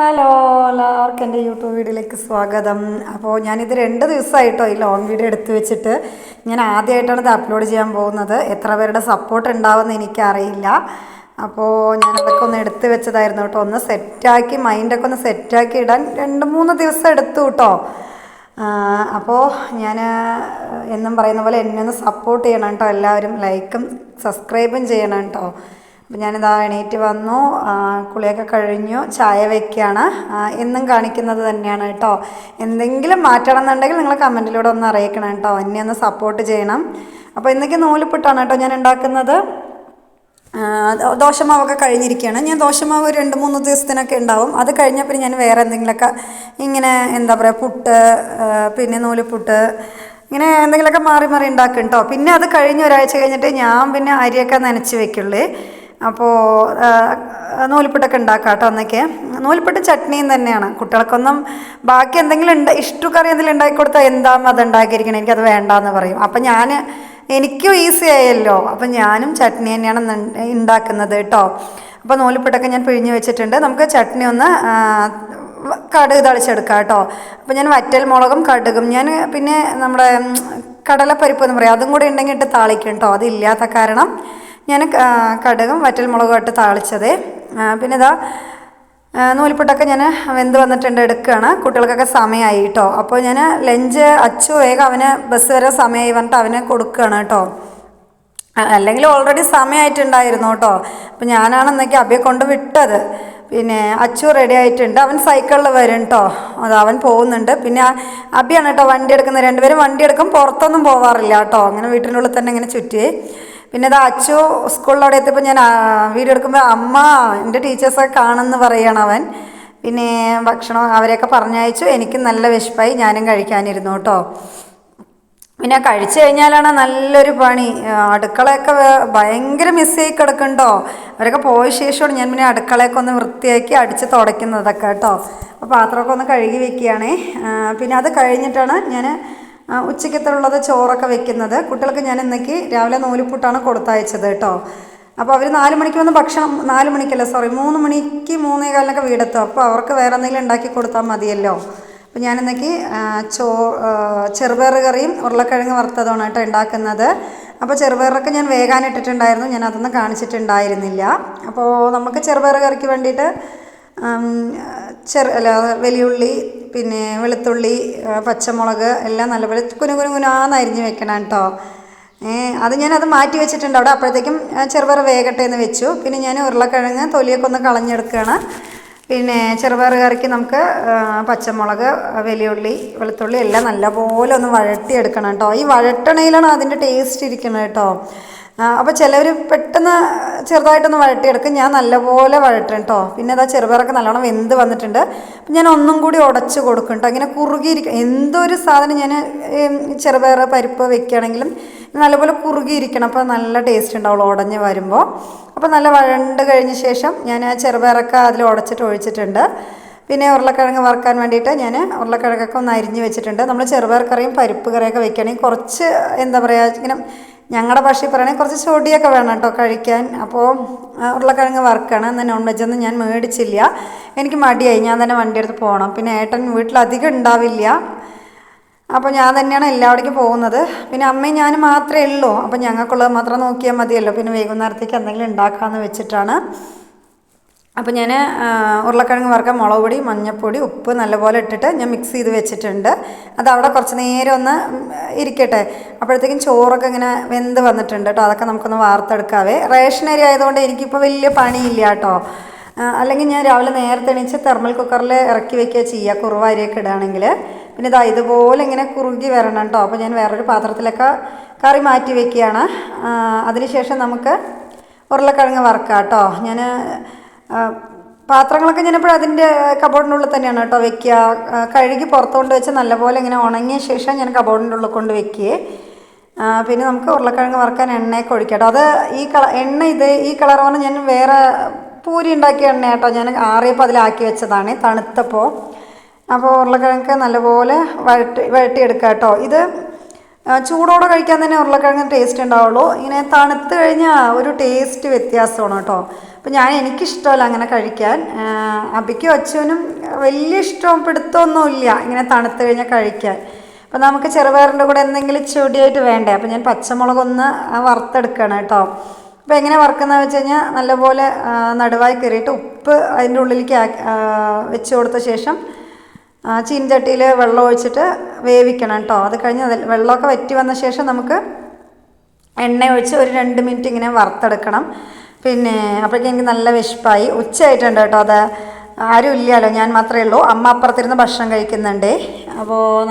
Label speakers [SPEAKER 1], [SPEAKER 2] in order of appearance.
[SPEAKER 1] Hello എല്ലാവർക്കും എന്റെ YouTube വീഡിയോയിലേക്ക് സ്വാഗതം. അപ്പോൾ ഞാനിത് രണ്ട് ദിവസമായിട്ടോ ഈ ലോങ് വീഡിയോ എടുത്തു വെച്ചിട്ട് ഞാൻ ആദ്യമായിട്ടാണ് ഇത് അപ്ലോഡ് ചെയ്യാൻ പോകുന്നത്. എത്ര പേരുടെ സപ്പോർട്ട് ഉണ്ടാവുമെന്ന് എനിക്കറിയില്ല. അപ്പോൾ ഞാൻ അതൊക്കെ ഒന്ന് എടുത്തു വെച്ചതായിരുന്നു കേട്ടോ. ഒന്ന് സെറ്റാക്കി മൈൻഡൊക്കെ ഒന്ന് സെറ്റാക്കി ഇടാൻ രണ്ട് മൂന്ന് ദിവസം എടുത്തു കേട്ടോ. അപ്പോൾ ഞാൻ എന്നും പറയുന്ന പോലെ എന്നെ ഒന്ന് സപ്പോർട്ട് ചെയ്യണം കേട്ടോ. എല്ലാവരും ലൈക്കും സബ്സ്ക്രൈബും ചെയ്യണം കേട്ടോ. അപ്പം ഞാനിതാ എണീറ്റ് വന്നു. കുളിയൊക്കെ കഴിഞ്ഞു. ചായ വയ്ക്കുകയാണ് എന്നും കാണിക്കുന്നത് തന്നെയാണ് കേട്ടോ. എന്തെങ്കിലും മാറ്റണം എന്നുണ്ടെങ്കിൽ നിങ്ങൾ കമന്റിലൂടെ ഒന്ന് അറിയിക്കണം കേട്ടോ. എന്നെ ഒന്ന് സപ്പോർട്ട് ചെയ്യണം. അപ്പോൾ ഇന്നൊക്കെ നൂലിപ്പിട്ടാണ് കേട്ടോ ഞാൻ ഉണ്ടാക്കുന്നത്. ദോശമാവൊക്കെ കഴിഞ്ഞിരിക്കുകയാണ്. ഞാൻ ദോശമാവ് രണ്ട് മൂന്ന് ദിവസത്തിനൊക്കെ ഉണ്ടാവും. അത് കഴിഞ്ഞാൽ പിന്നെ ഞാൻ വേറെ എന്തെങ്കിലുമൊക്കെ ഇങ്ങനെ എന്താ പറയുക പുട്ട് പിന്നെ നൂലിപ്പുട്ട് ഇങ്ങനെ എന്തെങ്കിലുമൊക്കെ മാറി മാറി ഉണ്ടാക്കും കേട്ടോ. പിന്നെ അത് കഴിഞ്ഞ ഒരാഴ്ച കഴിഞ്ഞിട്ട് ഞാൻ പിന്നെ അരിയൊക്കെ നനച്ച് വെക്കുള്ളൂ. അപ്പോൾ നൂൽപ്പിട്ടൊക്കെ ഉണ്ടാക്കാം കേട്ടോ അന്നൊക്കെ. നൂൽപ്പിട്ട് ചട്നിയും തന്നെയാണ്. കുട്ടികൾക്കൊന്നും ബാക്കി എന്തെങ്കിലും ഉണ്ട് ഇഷ്ടു എന്തെങ്കിലും ഉണ്ടാക്കി കൊടുത്താൽ എന്താ അത് ഉണ്ടാക്കിയിരിക്കണം? എനിക്കത് വേണ്ടാന്ന് പറയും. അപ്പം ഞാൻ എനിക്കും ഈസി ആയല്ലോ. അപ്പം ഞാനും ചട്നി തന്നെയാണ് ഉണ്ടാക്കുന്നത് കേട്ടോ. അപ്പോൾ നൂലിപ്പിട്ടൊക്കെ ഞാൻ പിഴിഞ്ഞ് വെച്ചിട്ടുണ്ട്. നമുക്ക് ചട്നി ഒന്ന് കടുക് തളിച്ചെടുക്കാം കേട്ടോ. അപ്പോൾ ഞാൻ വറ്റൽ മുളകും കടുകും ഞാൻ പിന്നെ നമ്മുടെ കടലപ്പരിപ്പ് എന്ന് പറയാം. അതും കൂടെ ഉണ്ടെങ്കിൽ ഇട്ട് താളിക്കും കേട്ടോ. അതില്ലാത്ത കാരണം ഞാൻ കടുകും ഇട്ട് താളിച്ചതേ. പിന്നെ ഇതാ നൂലിപ്പൊട്ടൊക്കെ ഞാൻ വെന്ത് വന്നിട്ടുണ്ട് എടുക്കുകയാണ്. കുട്ടികൾക്കൊക്കെ സമയമായി കേട്ടോ അപ്പോൾ ഞാൻ ലഞ്ച് അച്ചു വേഗം അവന് ബസ് വരെ സമയമായി പറഞ്ഞിട്ട് അവന് കൊടുക്കുകയാണ് കേട്ടോ അല്ലെങ്കിൽ ഓൾറെഡി സമയമായിട്ടുണ്ടായിരുന്നു കേട്ടോ അപ്പം ഞാനാണ് എന്നൊക്കെ അബിയെ കൊണ്ട് വിട്ടത്. പിന്നെ അച്ചു റെഡി ആയിട്ടുണ്ട്. അവൻ സൈക്കിളിൽ വരും കേട്ടോ അത് അവൻ പോകുന്നുണ്ട്. പിന്നെ അബിയാണ് കേട്ടോ വണ്ടി എടുക്കുന്നത്. രണ്ടുപേരും വണ്ടി എടുക്കും. പുറത്തൊന്നും പോവാറില്ല കേട്ടോ അങ്ങനെ വീട്ടിനുള്ളിൽ തന്നെ ഇങ്ങനെ ചുറ്റി. പിന്നെ ഇത് അച്ചു സ്കൂളിലവിടെ എത്തിയപ്പോൾ ഞാൻ വീഡിയോ എടുക്കുമ്പോൾ അമ്മ എന്റെ ടീച്ചേഴ്സൊക്കെ കാണുമെന്ന് പറയണം അവൻ. പിന്നെ ഭക്ഷണം അവരെയൊക്കെ പറഞ്ഞയച്ചു. എനിക്ക് നല്ല വിശപ്പായി. ഞാനും കഴിക്കാനിരുന്നു കേട്ടോ. പിന്നെ കഴിച്ചു കഴിഞ്ഞാലാണ് നല്ലൊരു പണി. അടുക്കളയൊക്കെ ഭയങ്കര ഭയങ്കര മിസ്സായി കിടക്കുന്നുണ്ടോ അവരൊക്കെ പോയ ശേഷമാണ് ഞാൻ പിന്നെ അടുക്കളയൊക്കെ ഒന്ന് വൃത്തിയാക്കി അടിച്ച് തുടയ്ക്കുന്നതൊക്കെ കേട്ടോ അപ്പോൾ പാത്രമൊക്കെ ഒന്ന് കഴുകി വെക്കുകയാണേ. പിന്നെ അത് കഴിഞ്ഞിട്ടാണ് ഞാൻ ഉച്ചക്കത്തുള്ളത് ചോറൊക്കെ വെക്കുന്നത്. കുട്ടികൾക്ക് ഞാൻ ഇന്നേക്ക് രാവിലെ നൂലിപ്പുട്ടാണ് കൊടുത്തയച്ചത് കേട്ടോ. അപ്പോൾ അവർ നാല് മണിക്ക് വന്ന് ഭക്ഷണം നാല് മണിക്കല്ല സോറി മൂന്ന് മണിക്ക് മൂന്നേ കാലിനൊക്കെ വീടെത്തും. അപ്പോൾ അവർക്ക് വേറെ എന്തെങ്കിലും ഉണ്ടാക്കി കൊടുത്താൽ മതിയല്ലോ. അപ്പോൾ ഞാൻ ഇന്നേക്ക് ചോ ചെറുപയർ കറിയും ഉരുളക്കിഴങ്ങ് വറുത്തതാണ് കേട്ടോ ഉണ്ടാക്കുന്നത്. അപ്പോൾ ചെറുപയറൊക്കെ ഞാൻ വേകാനിട്ടിട്ടുണ്ടായിരുന്നു ഞാൻ അതൊന്നും കാണിച്ചിട്ടുണ്ടായിരുന്നില്ല. അപ്പോൾ നമുക്ക് ചെറുപയർ കറിക്ക് വേണ്ടിയിട്ട് ചെറു അല്ല വലിയുള്ളി പിന്നെ വെളുത്തുള്ളി പച്ചമുളക് എല്ലാം നല്ലപോലെ കുനു കുനു കുനാന്ന് അരിഞ്ഞ് വെക്കണം കേട്ടോ അത് ഞാനത് മാറ്റി വെച്ചിട്ടുണ്ട്. അവിടെ അപ്പോഴത്തേക്കും ചെറുപയർ വേകട്ടെ എന്ന് വെച്ചു. പിന്നെ ഞാൻ ഉരുളക്കിഴങ്ങ് തൊലിയൊക്കെ ഒന്ന് കളഞ്ഞെടുക്കുകയാണ്. പിന്നെ ചെറുപയർ കറിക്ക് നമുക്ക് പച്ചമുളക് വലിയുള്ളി വെളുത്തുള്ളി എല്ലാം നല്ലപോലെ ഒന്ന് വഴട്ടിയെടുക്കണം കേട്ടോ ഈ വഴട്ടണയിലാണ് അതിന്റെ ടേസ്റ്റ് ഇരിക്കുന്നത് കേട്ടോ അപ്പോൾ ചിലവർ പെട്ടെന്ന് ചെറുതായിട്ടൊന്ന് വഴട്ടിയെടുക്കും. ഞാൻ നല്ലപോലെ വഴട്ടും കേട്ടോ പിന്നെ അതാ ചെറുപയറൊക്കെ നല്ലോണം വെന്ത് വന്നിട്ടുണ്ട്. അപ്പം ഞാൻ ഒന്നും കൂടി ഉടച്ച് കൊടുക്കും കേട്ടോ ഇങ്ങനെ കുറുകിയിരിക്കും. എന്തൊരു സാധനം ഞാൻ ചെറുപയർ പരിപ്പ് വെക്കുകയാണെങ്കിലും നല്ലപോലെ കുറുകിയിരിക്കണം. അപ്പോൾ നല്ല ടേസ്റ്റ് ഉണ്ടാവുള്ളൂ ഉടഞ്ഞ് വരുമ്പോൾ അപ്പോൾ നല്ല വഴണ്ട് കഴിഞ്ഞ ശേഷം ഞാൻ ആ ചെറുപയറൊക്കെ അതിൽ ഉടച്ചിട്ട് ഒഴിച്ചിട്ടുണ്ട്. പിന്നെ ഉരുളക്കിഴങ്ങ് വറുക്കാൻ വേണ്ടിയിട്ട് ഞാൻ ഉരുളക്കിഴങ്ങൊക്കെ ഒന്ന് അരിഞ്ഞ് വെച്ചിട്ടുണ്ട്. നമ്മൾ ചെറുപയർ കറിയും പരിപ്പ് കറിയൊക്കെ വെക്കുകയാണെങ്കിൽ കുറച്ച് എന്താ പറയുക ഇങ്ങനെ ഞങ്ങളുടെ ഭാഷയിൽ പറയുകയാണെങ്കിൽ കുറച്ച് ചൊടിയൊക്കെ വേണം കേട്ടോ കഴിക്കാൻ. അപ്പോൾ ഉരുളക്കിഴങ്ങ് വറുക്കാണ്. എന്നാൽ നോൺ വെജൊന്നും ഞാൻ മേടിച്ചില്ല. എനിക്ക് മടിയായി. ഞാൻ തന്നെ വണ്ടി എടുത്ത് പോകണം പിന്നെ ഏട്ടൻ വീട്ടിലധികം ഉണ്ടാവില്ല. അപ്പോൾ ഞാൻ തന്നെയാണ് എല്ലാവിടേക്കും പോകുന്നത്. പിന്നെ അമ്മയും ഞാൻ മാത്രമേ ഉള്ളൂ. അപ്പോൾ ഞങ്ങൾക്കുള്ളത് മാത്രം നോക്കിയാൽ മതിയല്ലോ. പിന്നെ വൈകുന്നേരത്തേക്ക് എന്തെങ്കിലും ഉണ്ടാക്കാമെന്ന് വെച്ചിട്ടാണ്. അപ്പോൾ ഞാൻ ഉരുളക്കിഴങ്ങ് വറുക്കാൻ മുളക് പൊടി മഞ്ഞൾപ്പൊടി ഉപ്പ് നല്ലപോലെ ഇട്ടിട്ട് ഞാൻ മിക്സ് ചെയ്ത് വെച്ചിട്ടുണ്ട്. അത് അവിടെ കുറച്ച് നേരം ഒന്ന് ഇരിക്കട്ടെ. അപ്പോഴത്തേക്കും ചോറൊക്കെ ഇങ്ങനെ വെന്ത് വന്നിട്ടുണ്ട് കേട്ടോ അതൊക്കെ നമുക്കൊന്ന് വാർത്തെടുക്കാവേ. റേഷൻ അരി ആയതുകൊണ്ട് എനിക്കിപ്പോൾ വലിയ പണിയില്ല കേട്ടോ അല്ലെങ്കിൽ ഞാൻ രാവിലെ നേരത്തെ എണീച്ച് തെർമൽ കുക്കറിൽ ഇറക്കി വെക്കുക ചെയ്യുക കുറുവ അരിയൊക്കെ ഇടുകയാണെങ്കിൽ പിന്നെ ഇതാ ഇതുപോലെ ഇങ്ങനെ കുറുകി വരണം കേട്ടോ അപ്പോൾ ഞാൻ വേറൊരു പാത്രത്തിലൊക്കെ കറി മാറ്റി വെക്കുകയാണ്. അതിനുശേഷം നമുക്ക് ഉരുളക്കിഴങ്ങ് വറുക്കാം കേട്ടോ ഞാൻ പാത്രങ്ങളൊക്കെ ഞാൻ എപ്പോഴും അതിന്റെ കബോർഡിനുള്ളിൽ തന്നെയാണ് കേട്ടോ വെക്കുക. കഴുകി പുറത്തുകൊണ്ട് വെച്ച് നല്ലപോലെ ഇങ്ങനെ ഉണങ്ങിയ ശേഷം ഞാൻ കബോർഡിന്റെ ഉള്ളിൽ കൊണ്ട് വെക്കുകയെ പിന്നെ നമുക്ക് ഉരുളക്കിഴങ്ങ് വറുക്കാൻ എണ്ണയൊക്കെ ഒഴിക്കാം അത് ഈ കള എണ്ണ ഇത് ഈ കളർ പറഞ്ഞാൽ ഞാൻ വേറെ പൂരി ഉണ്ടാക്കിയ എണ്ണ കേട്ടോ ഞാൻ ആറിയപ്പോൾ അതിലാക്കി വെച്ചതാണ് തണുത്തപ്പോൾ. അപ്പോൾ ഉരുളക്കിഴങ്ങ് നല്ലപോലെ വഴട്ടി വഴട്ടിയെടുക്കാം കേട്ടോ. ഇത് ചൂടോടെ കഴിക്കാൻ തന്നെ ഉരുളക്കിഴങ്ങ് ടേസ്റ്റ് ഉണ്ടാവുള്ളൂ. ഇങ്ങനെ തണുത്ത് കഴിഞ്ഞാൽ ഒരു ടേസ്റ്റ് വ്യത്യാസമാണ് കേട്ടോ. അപ്പം ഞാൻ എനിക്കിഷ്ടമല്ല അങ്ങനെ കഴിക്കാൻ. അബിക്കും അച്ഛനും വലിയ ഇഷ്ടം പിടുത്തമൊന്നുമില്ല ഇങ്ങനെ തണുത്ത് കഴിഞ്ഞാൽ കഴിക്കാൻ. അപ്പം നമുക്ക് ചെറുപയറിന്റെ കൂടെ എന്തെങ്കിലും ചെടിയായിട്ട് വേണ്ടേ? അപ്പം ഞാൻ പച്ചമുളകൊന്ന് വറുത്തെടുക്കണം കേട്ടോ. അപ്പോൾ എങ്ങനെ വറുക്കുന്നതെന്ന് വെച്ച് കഴിഞ്ഞാൽ നല്ലപോലെ നടുവായി കയറിയിട്ട് ഉപ്പ് അതിന്റെ ഉള്ളിലേക്ക് വെച്ച് കൊടുത്ത ശേഷം ആ, ചീനച്ചട്ടിയിൽ വെള്ളം ഒഴിച്ചിട്ട് വേവിക്കണം കേട്ടോ അത് കഴിഞ്ഞ് അതിൽ വെള്ളമൊക്കെ വറ്റി വന്ന ശേഷം നമുക്ക് എണ്ണ ഒഴിച്ച് ഒരു രണ്ട് മിനിറ്റ് ഇങ്ങനെ വറുത്തെടുക്കണം. പിന്നെ അപ്പോഴേക്കും എനിക്ക് നല്ല വിശപ്പായി. ഉച്ചയായിട്ടുണ്ട് കേട്ടോ അത്. ആരും ഇല്ലല്ലോ. ഞാൻ മാത്രമേ ഉള്ളൂ. അമ്മ അപ്പുറത്തിരുന്ന് ഭക്ഷണം കഴിക്കുന്നുണ്ട്. അപ്പോൾ